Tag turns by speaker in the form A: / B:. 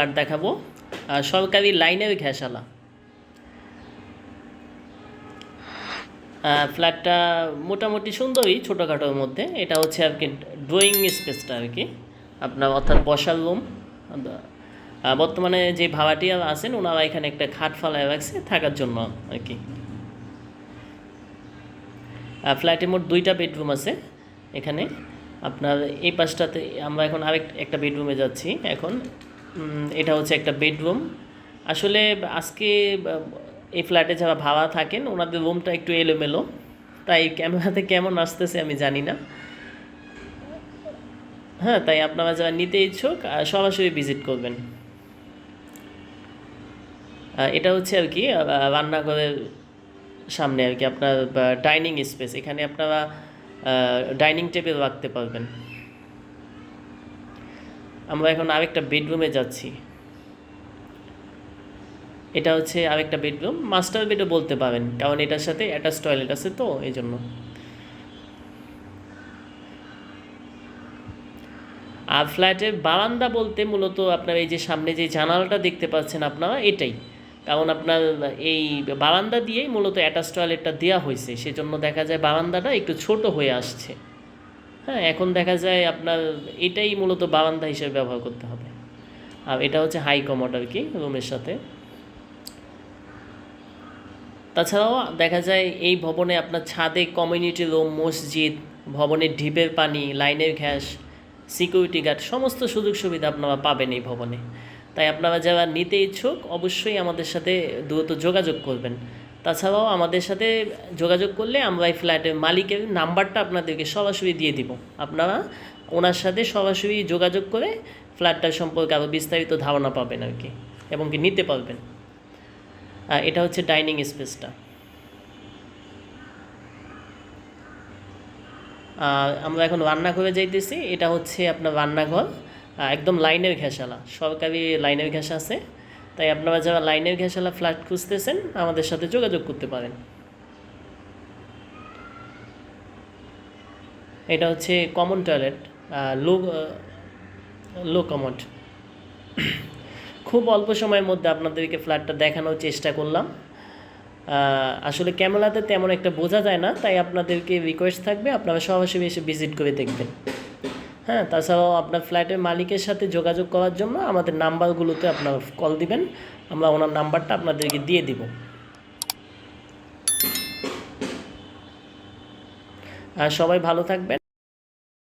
A: Flat দেখাবো। সরকারি লাইনের ঘেঁষালা। ফ্ল্যাটটা মোটামুটি সুন্দরই ছোটোখাটোর মধ্যে। এটা হচ্ছে আর কি ড্রয়িং স্পেসটা আর কি। আপনার অর্থাৎ বসার রুম বর্তমানে যে ভাড়াটিয়া আছেন, ওনারা এখানে একটা খাট ফালায় রাখছে থাকার জন্য আর কি। ফ্ল্যাটে মোট দুইটা বেডরুম আছে এখানে। আপনার এই পাশটাতে আমরা এখন আরেক একটা বেডরুমে যাচ্ছি এখন। এটা হচ্ছে একটা বেডরুম। আসলে আজকে এই ফ্ল্যাটে যারা ভাড়া থাকেন, ওনাদের রুমটা একটু এলোমেলো। তাই ক্যামেরাতে কেমন আসতেছে আমি জানি না। হ্যাঁ তাই আপনারা যারা নিতে ইচ্ছুক সরাসরি ভিজিট করবেন। এটা হচ্ছে আর কি রান্নাঘরের সামনে আর কি আপনার ডাইনিং স্পেস এখানে আপনারা ডাইনিং টেবিল রাখতে পারবেন। আমরা এখন আরেকটা বেডরুমে যাচ্ছি। এটা হচ্ছে আরেকটা বেডরুম। মাস্টার বেডও বলতে পারেন, কারণ এটার সাথে অ্যাটাচ টয়লেট আছে তো এই জন্য আর ফ্ল্যাটের বারান্দা বলতে মূলত আপনার এই যে সামনে যে জানালাটা দেখতে পাচ্ছেন আপনারা, এটাই। কারণ আপনার এই বারান্দা দিয়েই মূলত অ্যাটাচ টয়লেটটা দেওয়া হয়েছে, সেজন্য দেখা যায় বারান্দাটা একটু ছোট হয়ে আসছে। হ্যাঁ এখন দেখা যায় আপনার এটাই মূলত বারান্দা হিসেবে ব্যবহার করতে হবে। আর এটা হচ্ছে হাই কমোড আর কি রুমের সাথে। তাছাড়াও দেখা যায় এই ভবনে আপনার ছাদে কমিউনিটি রুম মসজিদ, ভবনের ঢিপের পানি, লাইনের ঘ্যাস সিকিউরিটি গার্ড সমস্ত সুযোগ সুবিধা আপনারা পাবেন এই ভবনে। তাই আপনারা যারা নিতে ইচ্ছুক, অবশ্যই আমাদের সাথে দ্রুত যোগাযোগ করবেন। তাছাড়াও আমাদের সাথে যোগাযোগ করলে আমরা এই ফ্ল্যাটের মালিকের নাম্বারটা আপনাদেরকে সরাসরি দিয়ে দিব। আপনারা ওনার সাথে সরাসরি যোগাযোগ করে ফ্ল্যাটটা সম্পর্কে আরও বিস্তারিত ধারণা পাবেন আর কি, এবং কি নিতে পারবেন। এটা হচ্ছে ডাইনিং স্পেসটা। আমরা এখন রান্নাঘরে যাইতেছি। এটা হচ্ছে আপনার রান্নাঘর। একদম লাইনের ঘেঁষালা। সরকারি লাইনের ঘেঁষা আছে। তাই আপনারা যারা লাইনের ঘেঁষালা ফ্ল্যাট খুঁজতেছেন, আমাদের সাথে যোগাযোগ করতে পারেন। এটা হচ্ছে common toilet low low common খুব অল্প সময়ের মধ্যে আপনাদেরকে ফ্ল্যাটটা দেখানোর চেষ্টা করলাম। আসলে ক্যামেরাতে তেমন একটা বোঝা যায় না, তাই আপনাদেরকে রিকোয়েস্ট থাকবে, আপনারা সরাসরি এসে ভিজিট করে দেখবেন। হ্যাঁ তাছাড়াও আপনার ফ্ল্যাটের মালিকের সাথে যোগাযোগ করার জন্য আমাদের নাম্বারগুলোতে আপনার কল দিবেন, আমরা ওনার নাম্বারটা আপনাদেরকে দিয়ে দিব। আর সবাই ভালো থাকবেন।